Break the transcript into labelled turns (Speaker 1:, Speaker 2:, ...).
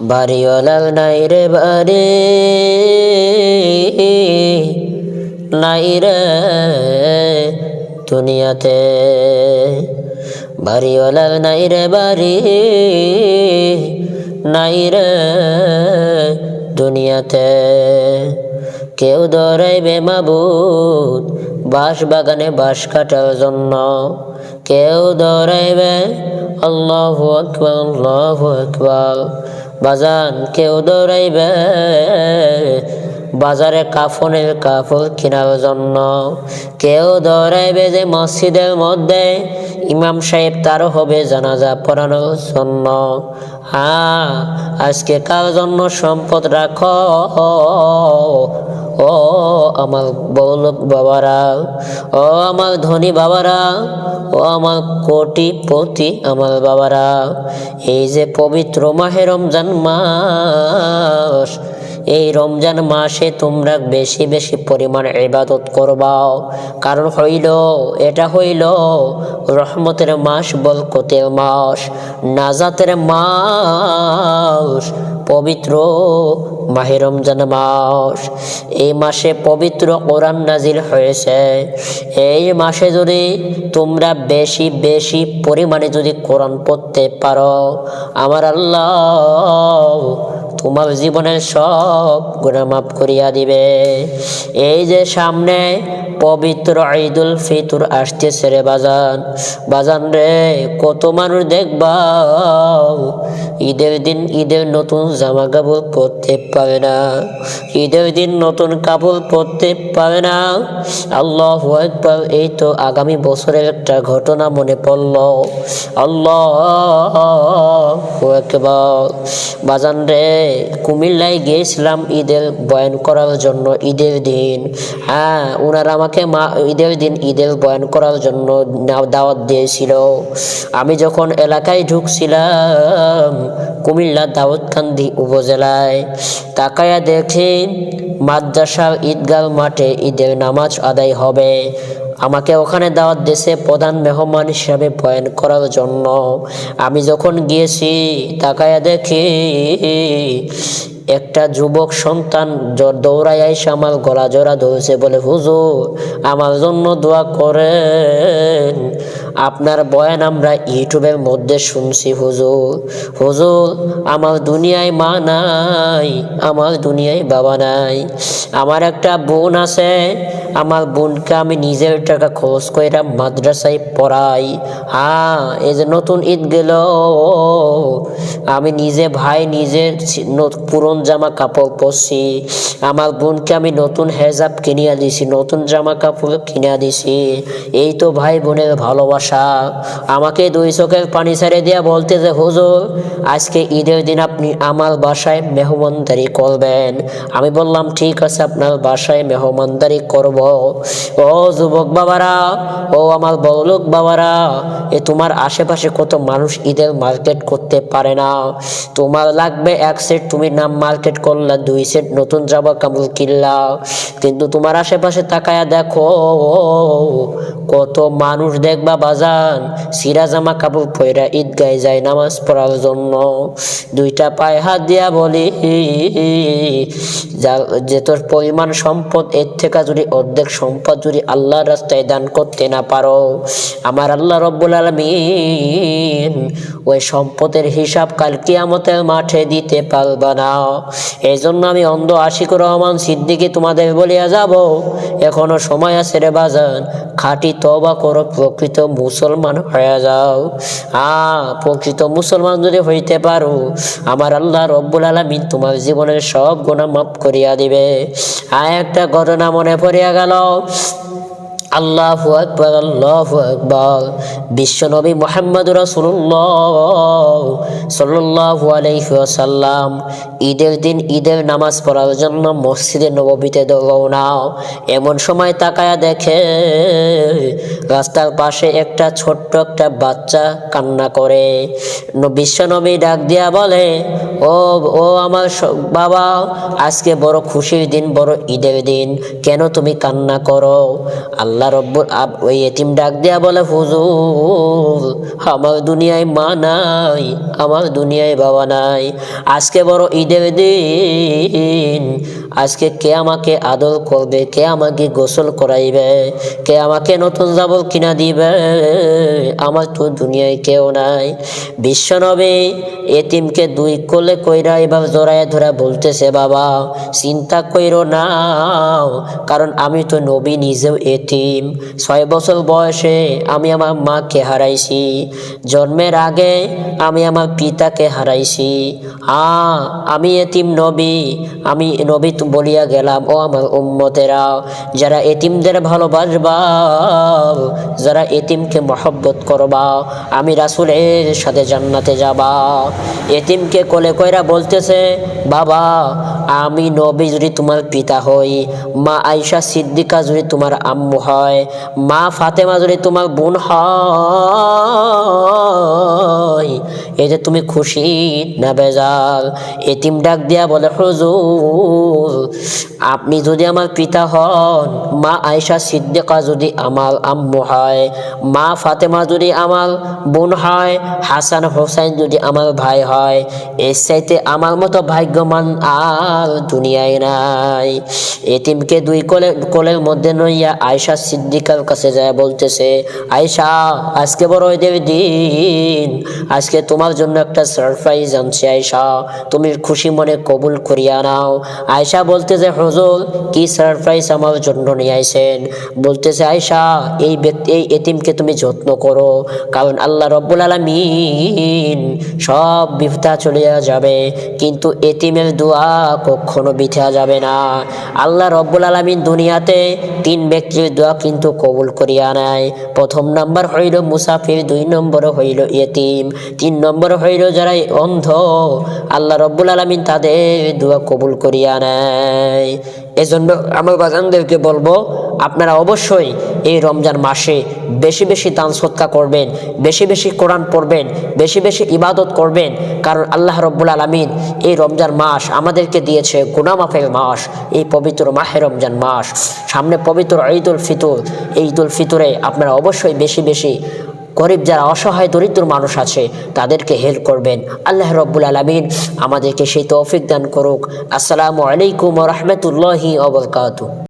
Speaker 1: বাড়িওয়ালার নাই রে বাড়ি, নাই রে দুনিয়াতে। বাড়িওয়ালার নাই রে বাড়ি, নাই রে দুনিয়াতে। কেউ দৌড়াইবে মাবুদ বাঁশ বাগানে বাঁশ কাটার জন্য। কেউ দৌড়াইবে আল্লাহ আকবর আল্লাহ আকবর। বাজান কেউ দৌড়াইবে বাজারে কাফনের কাপড় কেনার জন্য। কেউ দৌড়াইবে যে মসজিদের মধ্যে। ইমাম সাহেব তার হবে জানাজা পড়ানোর জন্য। হ্যাঁ আজকে কার জন্য সম্পদ রাখো? ও আমার বৌলক বাবারা, ও আমার ধনী বাবারা, ও আমার কোটিপতি আমার বাবারা। এই যে পবিত্র মাহে রমজান এই রমজান মাসে তোমরা বেশি বেশি পরিমাণ ইবাদত করবাও কারণ হইল, এটা হইল রহমতের মাস বল বলকতের মাস, নাজাতের মাস, পবিত্র মাহে রমজান মাস। এই মাসে পবিত্র কোরআন নাজিল হয়েছে। এই মাসে যদি তোমরা বেশি বেশি পরিমাণে যদি কোরআন পড়তে পারো, আমার আল্লাহ তোমার জীবনের সব গুণা মাফ করিয়া দিবে। এই যে সামনে পবিত্র ঈদুল ফিতর আসতেছে রে বাজান। বাজান রে, কত মানুষ দেখবা, ঈদের দিন ঈদের নতুন জামা কাপড় পরতে পারে না। ঈদের দিন নতুন কাপড় পরতে পারে না। আল্লাহ একবার এই তো আগামী বছরের একটা ঘটনা মনে পড়ল। আল্লাহ একবার বাজান রে, কুমিল্লায় গিয়েছিলাম ঈদের বয়ান করার জন্য ঈদের দিন। হ্যাঁ ওনারা আমাকে মা, ঈদের দিন ঈদের বয়ান করার জন্য দাওয়াত দিয়েছিল। আমি যখন এলাকায় ঢুকছিলাম কুমিল্লা দাউদকান্দি উপজেলায় তাকায়া দেখি মাদ্রাসার ঈদগাহ মাঠে ঈদের নামাজ আদায় হবে। আমাকে ওখানে দাওয়াত দেশে প্রধান মেহমান হিসাবে বয়ান করার জন্য। আমি যখন গিয়েছি, তাকায়া দেখি একটা যুবক সন্তান দৌড়ায় এসে আমার গলা জোড়া ধরেছে বলে, হুজুর, আমার জন্য দোয়া করেন। আপনার বয়ান আমরা ইউটিউবের মধ্যে শুনছি, হুজুর। হুজুর, আমার দুনিয়ায় মা নাই, আমার দুনিয়ায় বাবা নাই। আমার একটা বোন আছে, আমার বোনকে আমি নিজের টাকা খরচ করে মাদ্রাসায় পড়াই। হ্যাঁ এই যে নতুন ঈদ গেল, আমি নিজে ভাই নিজের পুরন জামা কাপড় পরছি। আমার বোনকে আমি নতুন হেজাব কিনিয়া দিছি, নতুন জামা কাপড় কিনিয়া দিছি। এই তো ভাই বোনের ভালোবাসা। আমাকে দুই চোখের পানি ছেড়ে দিয়া বলতে যে, হুজুর, আজকে ঈদের দিন আপনি আমার বাসায় মেহমানদারি করবেন। আমি বললাম, ঠিক আছে, আপনার বাসায় মেহমানদারি করব। ও যুবক বাবারা, ও আমার বড়লোক বাবারা, এ তোমার আশেপাশে কত মানুষ ঈদের মার্কেট করতে পারে না? তোমার লাগবে এক সেট তুমি নাম মার্কেট করলা, দুই সেট নতুন জামা কাপড় কিনলা। কিন্তু তোমার আশেপাশে তাকায়া দেখো, কত মানুষ দেখবা বাজান সিরা জামা কাপড় পয়রা ঈদগায় যায় নামাজ পড়ার জন্য। দুইটা পায়ে হাত দিয়া বলি, যে তোর পরিমাণ সম্পদ, এর থেকে যদি অর্ধেক সম্পদ যদি আল্লাহর রাস্তায় দান করতে না পারো, আমার আল্লাহ রব্বুল আলমিন ওই সম্পদের হিসাব কাল কিয়ামতের মাঠে দিতে পারবে না। এই জন্য আমি অন্ধ আশিকুর রহমান সিদ্দিকি তোমাদের বলিয়া যাব, এখনও সময় আছে রে বাজান, খাঁটি তবা করো, প্রকৃত মুসলমান হয়ে যাও। আ, প্রকৃত মুসলমান যদি হইতে পারো, আমার আল্লাহ রব্বুল আলমিন তোমার জীবনের সব গোনা মাফ করিয়া দিবে। আর একটা ঘটনা মনে পড়িয়া গেল। আল্লাহ আকবর আল্লাহ আকবর। বিশ্বনবী মোহাম্মদ রসুল্লাহ সাল্লাহু আলাইসাল্লাম ঈদের দিন ঈদের নামাজ পড়ার জন্য মসজিদে নবীতে রওনা এমন সময় তাকায়া দেখে রাস্তার পাশে একটা ছোট্ট একটা বাচ্চা কান্না করে। বিশ্বনবী ডাক দিয়া বলে ও ও আমার বাবা, আজকে বড় খুশির দিন, বড় ঈদের দিন। কেন তুমি কান্না করো? আল্লাহ রব্বুল ওই এতিম ডাক দেয়া বলে, হুজুর, আমার দুনিয়ায় মা নাই, আমার দুনিয়ায় বাবা নাই। আজকে বড় ঈদের দিন। আজকে কে আমাকে আদর করবে, কে আমাকে গোসল করাইবে, কে আমাকে নতুন জাবল কিনা দিবে? আমার তো দুনিয়ায় কেউ নাই। বিশ্বনবী এতিমকে দুই কোলে কইরা এবার জড়ায় ধরা বলতেছে, বাবা, চিন্তা কইরো না, কারণ আমি তো নবী নিজেও এতিম। ছয় বছর বয়সে আমি আমার মাকে হারাইছি। জন্মের আগে আমি আমার পিতাকে হারাইছি। আ আমি এতিম নবী। আমি নবী বলিয়া গেলাম, ও আমার উম্মতেরা, যারা এতিমদের ভালোবাসবা, যারা এতিমকে মহব্বত করবা, আমি রাসুলের সাথে জান্নাতে যাবা। এতিমকে কোলে কইরা বলতেছে, বাবা, আমি নবী যদি তোমার পিতা হই, মা আয়সা সিদ্দিকা যদি তোমার আম্মু হয়, মা ফাতেমা যদি তোমার বোন হয় এই যে তুমি খুশি না বেজাল, এতিম ডাক দিয়া বলে, হুজুর, আপনি যদি আমার পিতা হন, মা আয়সা সিদ্দিকা যদি আমার আম্মু হয়, মা ফাতেমা যদি আমার বোন হয়, হাসান হোসেন যদি আমার ভাই হয়, এর চাইতে আমার মতো ভাগ্যমান আর দুনিয়ায় নাই। এতিমকে দুই কোলে, কোলের মধ্যে নইয়া আয়সা সিদ্দিকার কাছে যায় বলতেছে আয়সা আজকে বড় ঈদের দিন, আজকে তোমার জন্য একটা সারপ্রাইজ আনছি আয়সা তুমি খুশি মনে কবুল করিয়া নাও। আয়সা বলতেছে হজুর, কি সারপ্রাইজ আমার জন্য নিয়ে আইছেন? বলতেছে আয়সা এই ব্যক্তি, এই এতিমকে তুমি যত্ন করো। কারণ আল্লাহ রব্বুল আলমিন সব বিফতা চলিয়া যাবে। কিন্তু এতিমের দোয়া কখনো বিথা যাবে না। আল্লাহ রব্বুল আলমিন দুনিয়াতে তিন ব্যক্তির দোয়া কিন্তু কবুল করিয়া নেয় প্রথম নাম্বার হইল মুসাফির, দুই নম্বর হইল এতিম, তিন নম্বর হইল যারা অন্ধ, আল্লাহ রব্বুল আলমিন তাদের দোয়া কবুল করিয়া নেয়। এজন্য আমার বাজানদেরকে বলব, আপনারা অবশ্যই এই রমজান মাসে বেশি বেশি দান সৎকা করবেন, বেশি বেশি কোরআন পড়বেন, বেশি বেশি ইবাদত করবেন, কারণ আল্লাহ রব্বুল আলমিন এই রমজান মাস আমাদেরকে দিয়েছে গুনামাফের মাস, এই পবিত্র মাহে রমজান মাস। সামনে পবিত্র ঈদ উল ফিতর, এই ঈদ উল ফিতরে আপনারা অবশ্যই বেশি বেশি গরিব যারা অসহায় দরিদ্র মানুষ আছে, তাদেরকে হেল্প করবেন। আল্লাহ রব্বুল আলমিন আমাদেরকে সেই তৌফিক দান করুক। আসসালামু আলাইকুম রহমতুল্লাহি অবরকাত